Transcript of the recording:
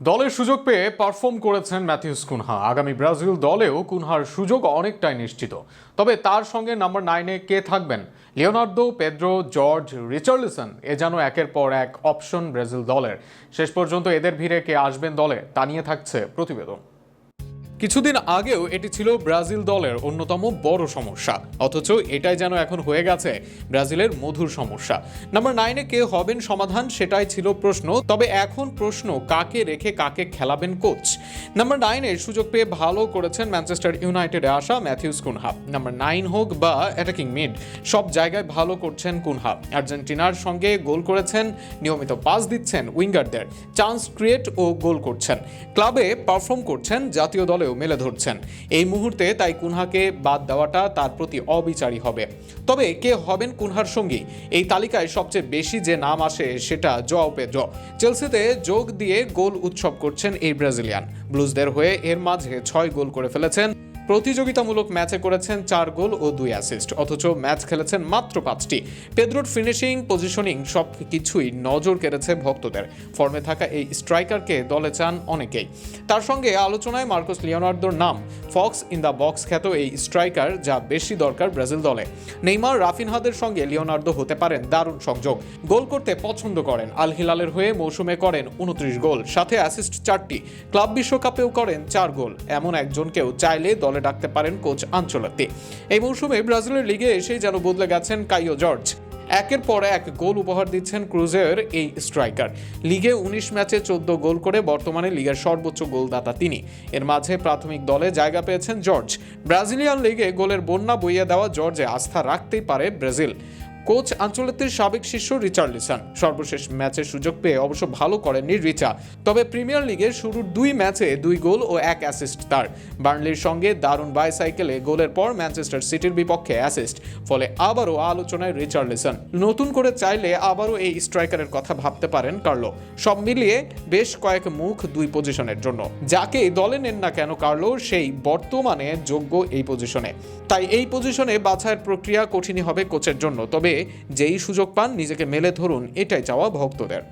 দলের সুযোগ পেয়ে পারফর্ম করেছেন ম্যাথিউস কুনহা। আগামী ব্রাজিল দলেও কুনহার সুযোগ অনেকটাই নিশ্চিত। তবে তার সঙ্গে নাম্বার নাইনে কে থাকবেন? লিওনার্দো, পেদ্রো, জর্জ, রিচার্লিসন, এ যেন একের পর এক অপশন ব্রাজিল দলের। শেষ পর্যন্ত এদের ভিড়ে কে আসবেন দলে, তা নিয়ে থাকছে প্রতিবেদন। কিছুদিন আগেও এটি ছিল ব্রাজিল দলের অন্যতম বড় সমস্যা। অথচ এটাই যেন এখন হয়ে গেছে ব্রাজিলের মধুর সমস্যা। নাম্বার নাইনে কে হবেন সমাধান সেটাই ছিল প্রশ্ন, তবে এখন প্রশ্ন কাকে রেখে কাকে খেলাবেন কোচ? নাম্বার নাইনে সুযোগ পেয়ে ভালো করেছেন ম্যানচেস্টার ইউনাইটেডে আসা ম্যাথিউস কুনহা। নাম্বার নাইন হোক বা অ্যাটাকিং মিড, সব জায়গায় ভালো করছেন কুনহা। আর্জেন্টিনার সঙ্গে গোল করেছেন, নিয়মিত পাস দিচ্ছেন উইঙ্গারদের। চান্স ক্রিয়েট ও গোল করছেন। ক্লাবে পারফর্ম করছেন জাতীয় দলেও মেলে ধরছেন। এই মুহূর্তে তাই কুনহাকে বাদ দেওয়াটা তার প্রতি অবিচারী হবে। তবে কে হবেন কুনহার সঙ্গী? এই তালিকায় সবচেয়ে বেশি যে নাম আসে সেটা জোয়াও জো চেলসিতে যোগ দিয়ে গোল উৎসব করছেন এই ব্রাজিলিয়ান। ব্লুজদের হয়ে এর মাঝে ছয় গোল করে ফেলেছেন প্রতিযোগিতামূলক ম্যাচে করেছেন চার গোল ও দুই অ্যাসিস্ট অথচ ম্যাচ খেলেছেন মাত্র পাঁচটি। পেদ্রোর ফিনিশিং, পজিশনিং সব কিছুই নজর কেড়েছে ভক্তদের। ফর্মে থাকা এই স্ট্রাইকারকে দলে চান অনেকেই। তার সঙ্গে আলোচনায় মার্কোস লিওনার্দোর নাম। ফক্স ইন দ্য বক্স খ্যাত এই স্ট্রাইকার যা বেশি দরকার ব্রাজিল দলে। নেইমার, রাফিনহাদের সঙ্গে লিওনার্দো হতে পারেন দারুণ সংযোগ। গোল করতে পছন্দ করেন আল হিলালের হয়ে মৌসুমে করেন উনত্রিশ গোল, সাথে অ্যাসিস্ট চারটি। ক্লাব বিশ্বকাপেও করেন চার গোল, এমন একজনকেও চাইলে দলে ডাকতে পারেন কোচ আঞ্চলত্তি। এই মৌসুমে ব্রাজিলের লিগে এসেই যেন বদলে গেছেন কাইও জর্জ। একের পর এক গোল উপহার দিচ্ছেন ক্রুজের এই স্ট্রাইকার। লিগে উনিশ ম্যাচে চোদ্দ গোল করে বর্তমানে লিগের সর্বোচ্চ গোলদাতা তিনি। এর মাঝে প্রাথমিক দলে জায়গা পেয়েছেন জর্জ। ব্রাজিলিয়ান লিগে গোলের বন্যা বইয়ে দেওয়া জর্জে আস্থা রাখতেই পারে ব্রাজিল। কোচ আঞ্চলিকের সাবেক শিষ্য রিচার্লিসন। সর্বশেষ ম্যাচের সুযোগ পেয়ে অবশ্য ভালো করেননি রিচা। তবে প্রিমিয়ার লিগের শুরুর দুই ম্যাচে দুই গোল ও এক অ্যাসিস্ট তার। বার্নলির সঙ্গে দারুণ বাইসাইকেলে গোলের পর ম্যানচেস্টার সিটির বিপক্ষে অ্যাসিস্ট। ফলে আবারও আলোচনায় রিচার্লিসন। নতুন করে চাইলে আবারও এই স্ট্রাইকারের কথা ভাবতে পারেন কার্লো। সব মিলিয়ে বেশ কয়েক মুখ দুই পজিশনের জন্য। যাকে দলে নেন না কেন কার্লো, সেই বর্তমানে যোগ্য এই পজিশনে। তাই এই পজিশনে বাছাইয়ের প্রক্রিয়া কঠিনই হবে কোচের জন্য। তবে যেই সুযোগ পান নিজেকে মেলে ধরুন এটাই চাওয়া ভক্তদের।